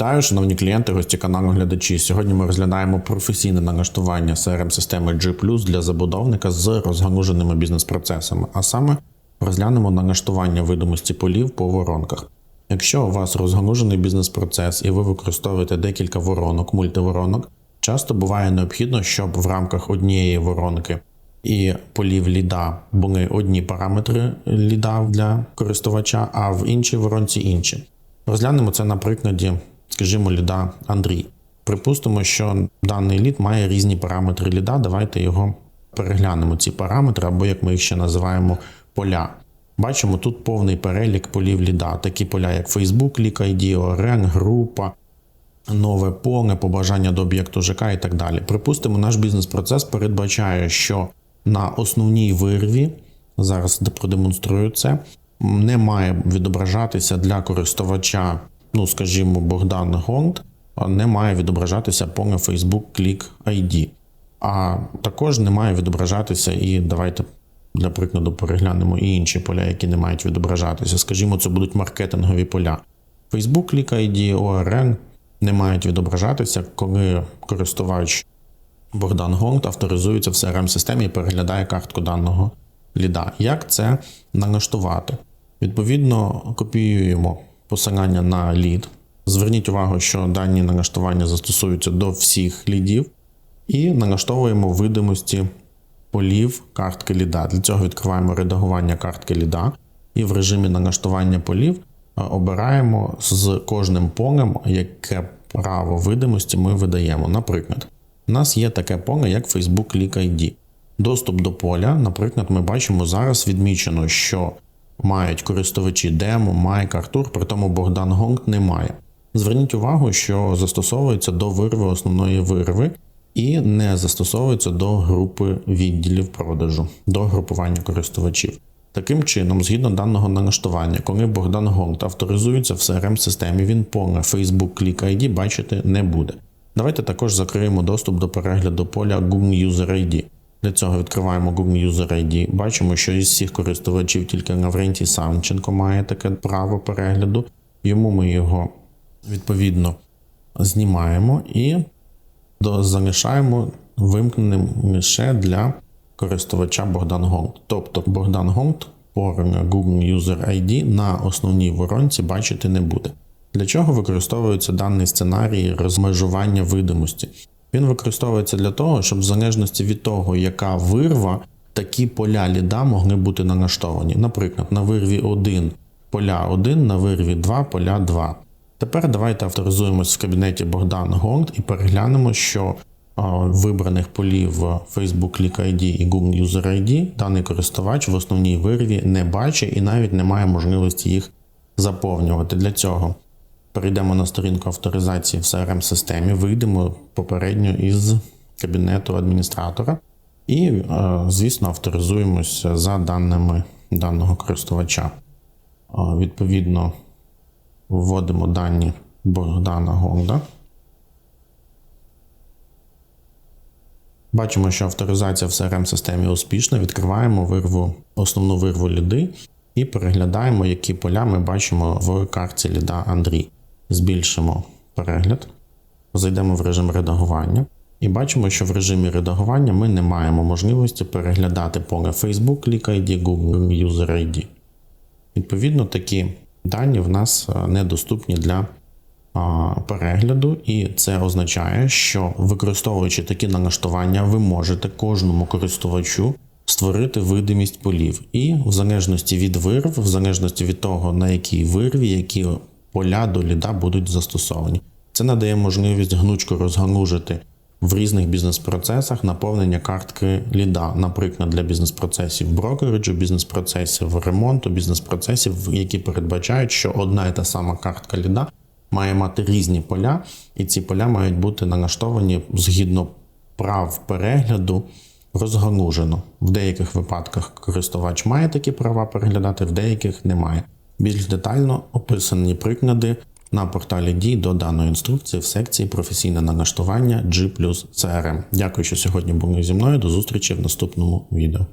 Вітаю, шановні клієнти, гості каналу глядачі. Сьогодні ми розглядаємо професійне налаштування crm системи G для забудовника з розгалуженими бізнес-процесами, а саме розглянемо налаштування видимості полів по воронках. Якщо у вас розгалужений бізнес-процес і ви використовуєте декілька воронок, мультиворонок, часто буває необхідно, щоб в рамках однієї воронки і полів ліда були одні параметри ліда для користувача, а в іншій воронці інші. Розглянемо це на прикладі, скажімо, ліда Андрій. Припустимо, що даний лід має різні параметри ліда. Давайте його переглянемо, ці параметри, або як ми їх ще називаємо поля. Бачимо тут повний перелік полів ліда, такі поля, як Facebook, Leak ID, ORN, група, нове поле, побажання до об'єкту ЖК і так далі. Припустимо, наш бізнес-процес передбачає, що на основній вирві, зараз продемонструю це, не має відображатися для користувача, ну скажімо, Богдан Гонд, не має відображатися поле Facebook Click ID. А також не має відображатися і давайте. Для прикладу, переглянемо і інші поля, які не мають відображатися. Скажімо, це будуть маркетингові поля. Facebook Click ID, ORN не мають відображатися, коли користувач Богдан Гонт авторизується в crm системі і переглядає картку даного ліда. Як це налаштувати? Відповідно, копіюємо посилання на лід. Зверніть увагу, що дані налаштування застосуються до всіх лідів, і налаштовуємо видимості полів картки ліда. Для цього відкриваємо редагування картки ліда і в режимі налаштування полів обираємо з кожним полем, яке право видимості ми видаємо. Наприклад, у нас є таке поле, як Facebook Click ID. Доступ до поля, наприклад, ми бачимо зараз відмічено, що мають користувачі Демо, Майк, Артур, при тому Богдан Гонг не має. Зверніть увагу, що застосовується до вирви основної вирви і не застосовується до групи відділів продажу, до групування користувачів. Таким чином, згідно даного налаштування, коли Богдан Гонт авторизується в crm системі він поле Facebook Click ID бачити не буде. Давайте також закриємо доступ до перегляду поля Google User ID. Для цього відкриваємо Google User ID. Бачимо, що із всіх користувачів тільки Лаврентій Самченко має таке право перегляду. Йому ми його відповідно знімаємо і залишаємо вимкненим лише для користувача Богдан Гонт. Тобто Богдан Гонт по Google User ID на основній воронці бачити не буде. Для чого використовується даний сценарій розмежування видимості? Він використовується для того, щоб в залежності від того, яка вирва, такі поля ліда могли бути налаштовані. Наприклад, на вирві 1 поля 1, на вирві 2 поля 2. Тепер давайте авторизуємось в кабінеті Богдан Гонд і переглянемо, що вибраних полів Facebook Click ID і Google User ID даний користувач в основній вирві не бачить і навіть не має можливості їх заповнювати. Для цього перейдемо на сторінку авторизації в crm системі вийдемо попередньо із кабінету адміністратора і, звісно, авторизуємося за даними даного користувача. Відповідно, вводимо дані Богдана Гонда. Бачимо, що авторизація в crm системі успішна. Відкриваємо вирву, основну вирву ліди і переглядаємо, які поля ми бачимо в карті ліда Андрій. Збільшимо перегляд, зайдемо в режим редагування. І бачимо, що в режимі редагування ми не маємо можливості переглядати поле Facebook Click ID, Google User ID. Відповідно, такі дані в нас недоступні для перегляду, і це означає, що використовуючи такі налаштування, ви можете кожному користувачу створити видимість полів. І в залежності від вирв, в залежності від того, на якій вирві, які поля до ліда будуть застосовані. Це надає можливість гнучко розгалужити в різних бізнес-процесах наповнення картки ліда, наприклад, для бізнес-процесів брокериджу, бізнес-процесів ремонту, бізнес-процесів, які передбачають, що одна і та сама картка ліда має мати різні поля, і ці поля мають бути налаштовані згідно прав перегляду розгалужено. В деяких випадках користувач має такі права переглядати, в деяких немає. Більш детально описані приклади на порталі дій до даної інструкції в секції професійне налаштування G CRM. Дякую, що сьогодні були зі мною. До зустрічі в наступному відео.